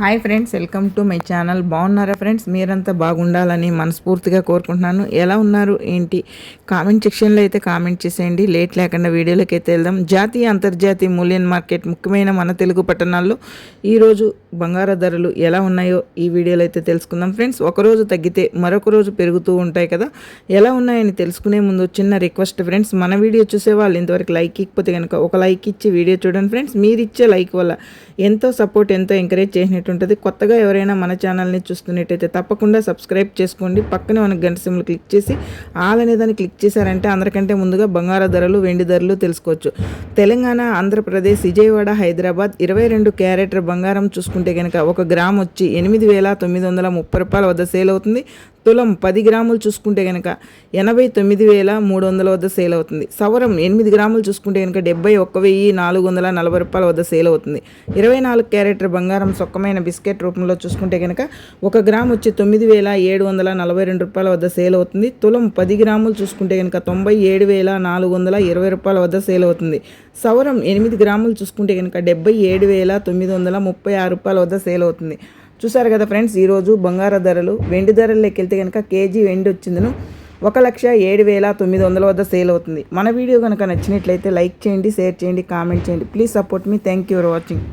Hi friends welcome to my channel బాగున్నారా friends మీరంతా బాగుండాలని మనస్ఫూర్తిగా కోరుకుంటున్నాను. ఎలా ఉన్నారు? ఏంటి? కామెంట్ సెక్షన్లో అయితే కామెంట్ చేసేయండి. లేట్ లేకుండా వీడియోలోకి అయితే వెళ్దాం. జాతీయ అంతర్జాతీయ మూల్యం మార్కెట్ ముఖ్యమైన మన తెలుగు పట్టణాల్లో ఈరోజు బంగారు ధరలు ఎలా ఉన్నాయో ఈ వీడియోలో అయితే తెలుసుకుందాం ఫ్రెండ్స్ ఒకరోజు తగ్గితే మరొక రోజు పెరుగుతూ ఉంటాయి కదా. ఎలా ఉన్నాయని తెలుసుకునే ముందు చిన్న రిక్వెస్ట్ ఫ్రెండ్స్ మన వీడియో చూసే వాళ్ళు ఇంతవరకు లైక్ ఇకపోతే కనుక ఒక లైక్ ఇచ్చి వీడియో చూడండి ఫ్రెండ్స్ మీరు ఇచ్చే లైక్ వల్ల ఎంతో సపోర్ట్ ఎంతో ఎంకరేజ్ చేసినట్టు ఉంటుంది. కొత్తగా ఎవరైనా మన ఛానల్ని చూస్తున్నట్టయితే తప్పకుండా సబ్స్క్రైబ్ చేసుకోండి. పక్కనే మన గంట సిమ్లు క్లిక్ చేసి ఆల్ అనే దాన్ని క్లిక్ చేశారంటే అందరికంటే ముందుగా బంగారు ధరలు వెండి ధరలు తెలుసుకోవచ్చు. తెలంగాణ ఆంధ్రప్రదేశ్ విజయవాడ హైదరాబాద్ ఇరవై రెండు క్యారెటర్ బంగారం చూసుకుంటే కనుక ఒక గ్రామ్ వచ్చి ఎనిమిది వేల తొమ్మిది వందల ముప్పై రూపాయల వద్ద సేల్ అవుతుంది. తులం పది గ్రాములు చూసుకుంటే కనుక ఎనభై తొమ్మిది వేల మూడు వందల వద్ద సేల్ అవుతుంది. సవరం ఎనిమిది గ్రాములు చూసుకుంటే కనుక డెబ్బై ఒక్క వెయ్యి నాలుగు వందల నలభై రూపాయల వద్ద సేల్ అవుతుంది. ఇరవై నాలుగు క్యారెట్ బంగారం సొక్కమైన బిస్కెట్ రూపంలో చూసుకుంటే కనుక ఒక గ్రామ్ వచ్చి తొమ్మిది వేల ఏడు వందల నలభై రెండు రూపాయల వద్ద సేల్ అవుతుంది. తులం పది గ్రాములు చూసుకుంటే కనుక తొంభై ఏడు వేల నాలుగు వందల ఇరవై రూపాయల వద్ద సేల్ అవుతుంది. సవరం ఎనిమిది గ్రాములు చూసుకుంటే కనుక డెబ్బై ఏడు వేల తొమ్మిది వందల ముప్పై ఆరు రూపాయల వద్ద సేల్ అవుతుంది. చూసారు కదా ఫ్రెండ్స్ ఈరోజు బంగారు ధరలు వెండి ధరల్లోకి వెళ్తే కనుక కేజీ వెండి వచ్చిందను. ఒక లక్ష ఏడు వేల తొమ్మిది వందల వద్ద సేల్ అవుతుంది. మన వీడియో కనుక నచ్చినట్లయితే లైక్ చేయండి షేర్ చేయండి కామెంట్ చేయండి. Please support me. Thank you for watching.